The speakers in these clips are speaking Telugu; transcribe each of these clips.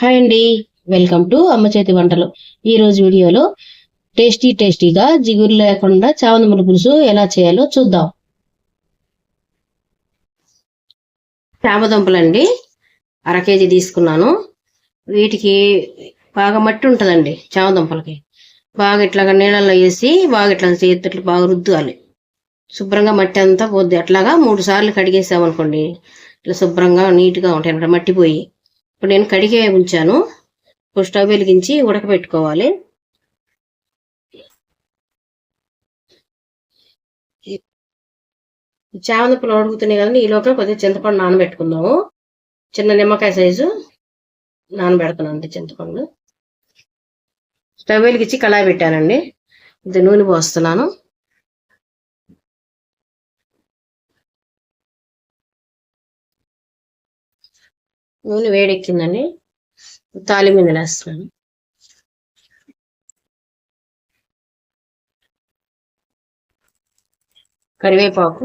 హాయ్ అండి. వెల్కమ్ టు అమ్మ చేతి వంటలు. ఈ రోజు వీడియోలో టేస్టీ టేస్టీగా జిగురు లేకుండా చామంతి పులుసు ఎలా చేయాలో చూద్దాం. చామదుంపలండి. అర కేజీ తీసుకున్నాను. వీటికి బాగా మట్టి ఉంటుందండి చామదుంపలకి. బాగా ఇట్లాగా నీళ్ళల్లో వేసి బాగా ఇట్లా చేతులు బాగా రుద్దాలి శుభ్రంగా మట్టి అంతా పోద్ది. అట్లాగా మూడు సార్లు కడిగేసామనుకోండి ఇట్లా శుభ్రంగా నీట్గా ఉంటాయి అన్నమాట మట్టిపోయి ఇప్పుడు నేను కడిగే ఉంచాను. ఇప్పుడు స్టవ్ వెలిగించి ఉడకబెట్టుకోవాలి. చామంతులు ఉడుకుతున్నాయి కదండి ఈలోగా కొద్దిగా చింతపండు నానబెట్టుకుందాము. చిన్న నిమ్మకాయ సైజు నానబెడుతున్నాను అండి చింతపండు. స్టవ్ వెలిగించి కళాయి పెట్టానండి. ఇది నూనె పోస్తున్నాను. నూనె వేడెక్కిందని తాలి మీద వేస్తున్నాను. కరివేపాకు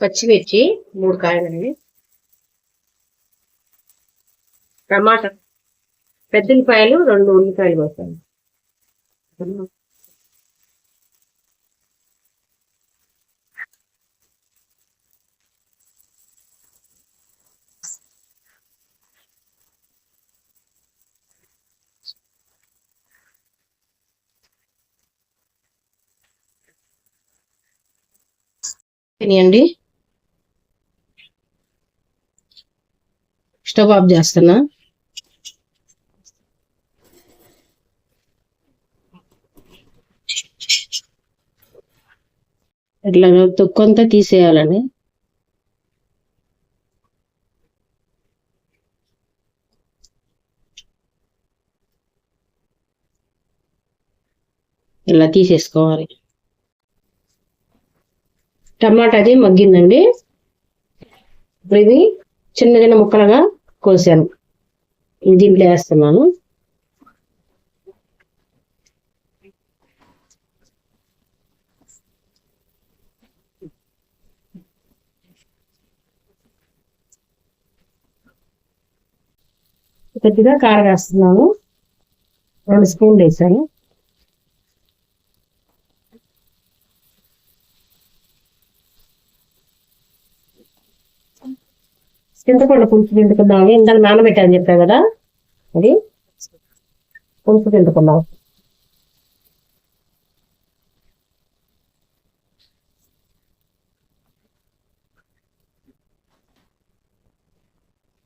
పచ్చిమిర్చి మూడు కాయలండి. టమాటా పెద్ద రెండు ఉల్లిపాయలు పోస్తాను. తినేయండి. స్టవ్ ఆఫ్ చేస్తున్నా. ఇట్లా తొక్కంతా తీసేయాలని ఇలా తీసేసుకోవాలి. టమాటా అది మగ్గిందండి. ఇప్పుడు ఇవి చిన్న చిన్న ముక్కలుగా కోసాను. ఇది దీంట్లో వేస్తున్నాను. కొద్దిగా కారం వేస్తున్నాను. రెండు స్పూన్లు వేసాను. చింతపండు పులుసు తింటుకుందాం ఇందాక నానబెట్టాను చెప్పా కదా? అది? పులుసు తింటుకుందాం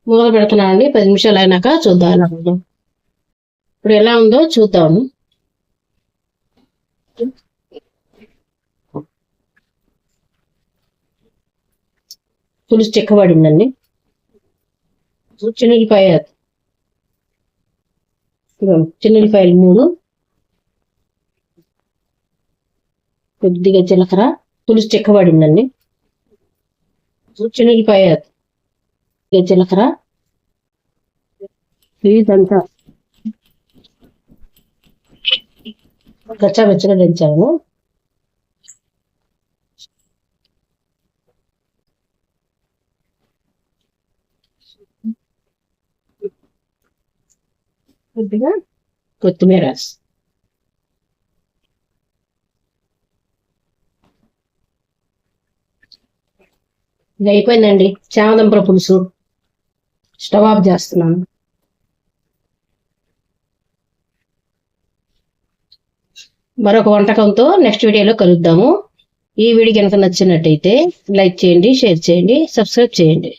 మూల పెడుతున్నానండి పది నిమిషాలు అయినాక చూద్దాం ఎలా ఉందో. ఇప్పుడు ఎలా ఉందో చూద్దాము పులుసు చెక్కబడిందండి చిన్నపాయ చిన్నపాయలు మూడు. కొద్దిగా జీలకర్ర పులుసు చెక్కబడిందండి చిన్నపాయ జీలకర్ర. ఇదంతా. గచ్చా వెచ్చగా దంచాను కొద్దిగా కొత్తిమీర ఇది అయిపోయిందండి. చామదంపర పులుసు. స్టవ్ ఆఫ్ చేస్తున్నాను. మరొక వంటకంతో నెక్స్ట్ వీడియోలో కలుద్దాము. ఈ వీడియో కనుక నచ్చినట్టయితే లైక్ చేయండి షేర్ చేయండి సబ్స్క్రైబ్ చేయండి.